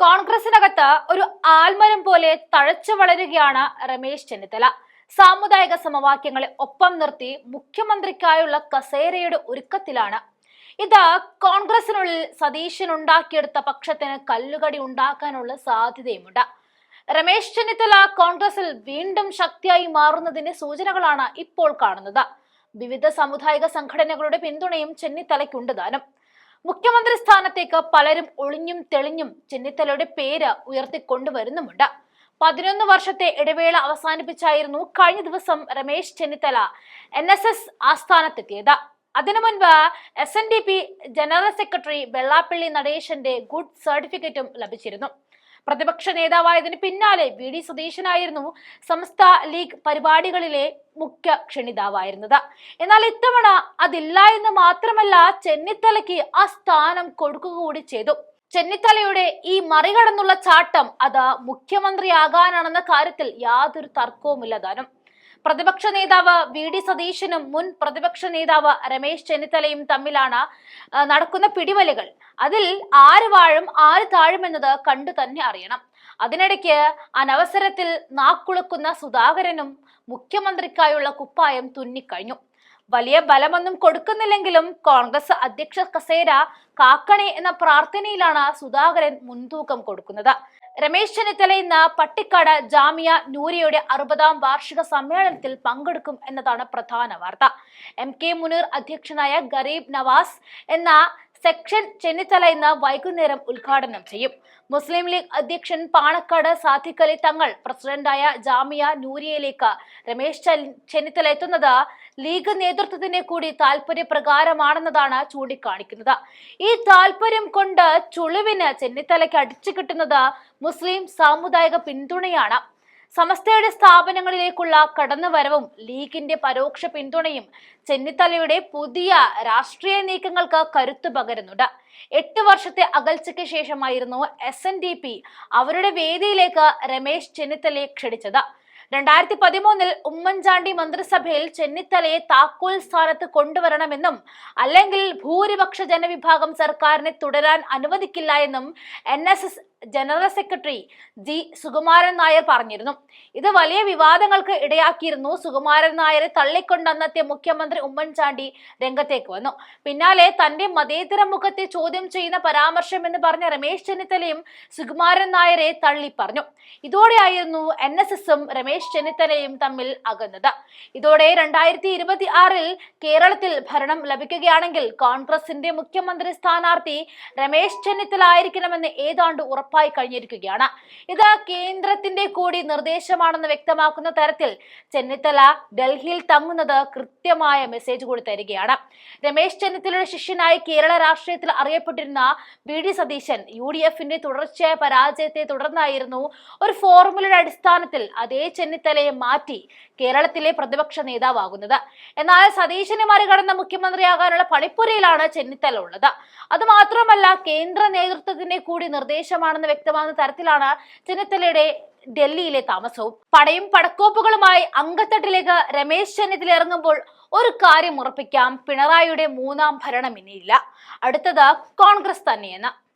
കോൺഗ്രസിനകത്ത് ഒരു ആൽമരം പോലെ തഴച്ചു വളരുകയാണ് രമേശ് ചെന്നിത്തല. സാമുദായിക സമവാക്യങ്ങളെ ഒപ്പം നിർത്തി മുഖ്യമന്ത്രിക്കായുള്ള കസേരയുടെ ഒരുക്കത്തിലാണ്. ഇത് കോൺഗ്രസിനുള്ളിൽ സതീശൻ ഉണ്ടാക്കിയെടുത്ത പക്ഷത്തിന് കല്ലുകടി ഉണ്ടാക്കാനുള്ള സാധ്യതയുമുണ്ട്. രമേശ് ചെന്നിത്തല കോൺഗ്രസിൽ വീണ്ടും ശക്തിയായി മാറുന്നതിന്റെ സൂചനകളാണ് ഇപ്പോൾ കാണുന്നത്. വിവിധ സാമുദായിക സംഘടനകളുടെ പിന്തുണയും ചെന്നിത്തലയ്ക്കുണ്ട് താനും. മുഖ്യമന്ത്രി സ്ഥാനത്തേക്ക് പലരും ഒളിഞ്ഞും തെളിഞ്ഞും ചെന്നിത്തലയുടെ പേര് ഉയർത്തിക്കൊണ്ടുവരുന്നുമുണ്ട്. പതിനൊന്ന് വർഷത്തെ ഇടവേള അവസാനിപ്പിച്ചായിരുന്നു കഴിഞ്ഞ ദിവസം Ramesh Chennithala N S S ആസ്ഥാനത്തെത്തിയത്. അതിനു മുൻപ് S N D P general secretary Vellappally നടേശന്റെ good സർട്ടിഫിക്കറ്റും ലഭിച്ചിരുന്നു. പ്രതിപക്ഷ നേതാവായതിന് പിന്നാലെ വി ഡി സതീശനായിരുന്നു സംസ്ഥ ലീഗ് പരിപാടികളിലെ മുഖ്യ ക്ഷണിതാവായിരുന്നത്. എന്നാൽ ഇത്തവണ അതില്ല എന്ന് മാത്രമല്ല ചെന്നിത്തലയ്ക്ക് ആ സ്ഥാനം കൊടുക്കുക കൂടി ചെയ്തു. ചെന്നിത്തലയുടെ ഈ മറികടന്നുള്ള ചാട്ടം അത് മുഖ്യമന്ത്രിയാകാനാണെന്ന കാര്യത്തിൽ യാതൊരു തർക്കവുമില്ല താനും. പ്രതിപക്ഷ നേതാവ് വി ഡി സതീശനും മുൻ പ്രതിപക്ഷ നേതാവ് രമേശ് ചെന്നിത്തലയും തമ്മിലാണ് നടക്കുന്ന പിടിവലികൾ. അതിൽ ആര് വാഴും ആര് താഴുമെന്നത് കണ്ടു തന്നെ അറിയണം. അതിനിടയ്ക്ക് അനവസരത്തിൽ നാക്കുളുക്കുന്ന സുധാകരനും മുഖ്യമന്ത്രിക്കായുള്ള കുപ്പായം തുന്നിക്കഴിഞ്ഞു. വലിയ ബലമൊന്നും കൊടുക്കുന്നില്ലെങ്കിലും കോൺഗ്രസ് അധ്യക്ഷ കസേര കാക്കണേ എന്ന പ്രാർത്ഥനയിലാണ് സുധാകരൻ മുൻതൂക്കം കൊടുക്കുന്നത്. രമേശ് ചെന്നിത്തല ഇന്ന് പട്ടിക്കാട് ജാമിയ നൂരിയുടെ അറുപതാം വാർഷിക സമ്മേളനത്തിൽ പങ്കെടുക്കും എന്നതാണ് പ്രധാന വാർത്ത. എം കെ മുനീർ അധ്യക്ഷനായ ഗരീബ് നവാസ് എന്ന സെക്ഷൻ ചെന്നിത്തല ഇന്ന് വൈകുന്നേരം ഉദ്ഘാടനം ചെയ്യും. മുസ്ലിം ലീഗ് അധ്യക്ഷൻ പാണക്കാട് സാധിക്കലി തങ്ങൾ പ്രസിഡന്റായ ജാമിയ നൂരിയയിലേക്ക് രമേശ് ചെന്നി- ചെന്നിത്തല എത്തുന്നത് ലീഗ് നേതൃത്വത്തിന്റെ കൂടി താല്പര്യപ്രകാരമാണെന്നതാണ് ചൂണ്ടിക്കാണിക്കുന്നത്. ഈ താല്പര്യം കൊണ്ട് ചുളിവിന് ചെന്നിത്തലയ്ക്ക് അടിച്ചു കിട്ടുന്നത് മുസ്ലിം സാമുദായിക പിന്തുണയാണ്. സമസ്തയുടെ സ്ഥാപനങ്ങളിലേക്കുള്ള കടന്നുവരവും ലീഗിന്റെ പരോക്ഷ പിന്തുണയും ചെന്നിത്തലയുടെ പുതിയ രാഷ്ട്രീയ നീക്കങ്ങൾക്ക് കരുത്തു പകരുന്നുണ്ട്. എട്ട് വർഷത്തെ അകൽച്ചയ്ക്ക് ശേഷമായിരുന്നു എസ് എൻ ഡി പി അവരുടെ വേദിയിലേക്ക് രമേശ് ചെന്നിത്തലയെ ക്ഷണിച്ചത്. രണ്ടായിരത്തി പതിമൂന്നിൽ ഉമ്മൻചാണ്ടി മന്ത്രിസഭയിൽ ചെന്നിത്തലയെ താക്കോൽ സ്ഥാനത്ത് കൊണ്ടുവരണമെന്നും അല്ലെങ്കിൽ ഭൂരിപക്ഷ ജനവിഭാഗം സർക്കാരിനെ തുടരാൻ അനുവദിക്കില്ല എന്നും N S S general secretary G Sukumaran Nair പറഞ്ഞിരുന്നു. ഇത് വലിയ വിവാദങ്ങൾക്ക് ഇടയാക്കിയിരുന്നു. സുകുമാരൻ നായരെ തള്ളിക്കൊണ്ട് മുഖ്യമന്ത്രി ഉമ്മൻചാണ്ടി രംഗത്തേക്ക് വന്നു. പിന്നാലെ തന്റെ മതേതര മുഖത്തെ ചോദ്യം ചെയ്യുന്ന പരാമർശം എന്ന് പറഞ്ഞ രമേശ് ചെന്നിത്തലയും സുകുമാരൻ നായരെ തള്ളി പറഞ്ഞു. ഇതോടെയായിരുന്നു എൻ എസ് എസും രമേശ് ചെന്നിത്തലയും തമ്മിൽ അകന്നത്. ഇതോടെ രണ്ടായിരത്തി ഇരുപത്തി ആറിൽ കേരളത്തിൽ ഭരണം ലഭിക്കുകയാണെങ്കിൽ കോൺഗ്രസിന്റെ മുഖ്യമന്ത്രി സ്ഥാനാർത്ഥി രമേശ് ചെന്നിത്തല ആയിരിക്കണമെന്ന് ഏതാണ്ട് ഉറപ്പായി കഴിഞ്ഞിരിക്കുകയാണ്. ഇത് കേന്ദ്രത്തിന്റെ കൂടി നിർദ്ദേശമാണെന്ന് വ്യക്തമാക്കുന്ന തരത്തിൽ ചെന്നിത്തല ഡൽഹിയിൽ തങ്ങുന്നത് കൃത്യമായ മെസ്സേജ് കൂടി തരികയാണ്. രമേശ് ചെന്നിത്തലയുടെ ശിഷ്യനായി കേരള രാഷ്ട്രീയത്തിൽ അറിയപ്പെട്ടിരുന്ന V D Satheesan U D എഫിന്റെ തുടർച്ചയായ പരാജയത്തെ തുടർന്നായിരുന്നു ഒരു ഫോർമുലയുടെ അടിസ്ഥാനത്തിൽ അതേ ചെന്നിത്തലയെ മാറ്റി കേരളത്തിലെ പ്രതിപക്ഷ നേതാവാകുന്നത്. എന്നാൽ സതീശനെ മറികടന്ന മുഖ്യമന്ത്രിയാകാനുള്ള പണിപ്പുരയിലാണ് ചെന്നിത്തല ഉള്ളത്. അത് മാത്രമല്ല കേന്ദ്ര നേതൃത്വത്തിന്റെ കൂടി നിർദ്ദേശമാണെന്ന് വ്യക്തമാകുന്ന തരത്തിലാണ് ചെന്നിത്തലയുടെ ഡൽഹിയിലെ താമസവും. പടയും പടക്കോപ്പുകളുമായി അങ്കത്തട്ടിലേക്ക് രമേശ് ചെന്നിത്തല ഇറങ്ങുമ്പോൾ ഒരു കാര്യം ഉറപ്പിക്കാം. പിണറായിയുടെ മൂന്നാം ഭരണം ഇനിയില്ല. അടുത്തത് കോൺഗ്രസ് തന്നെയെന്ന്.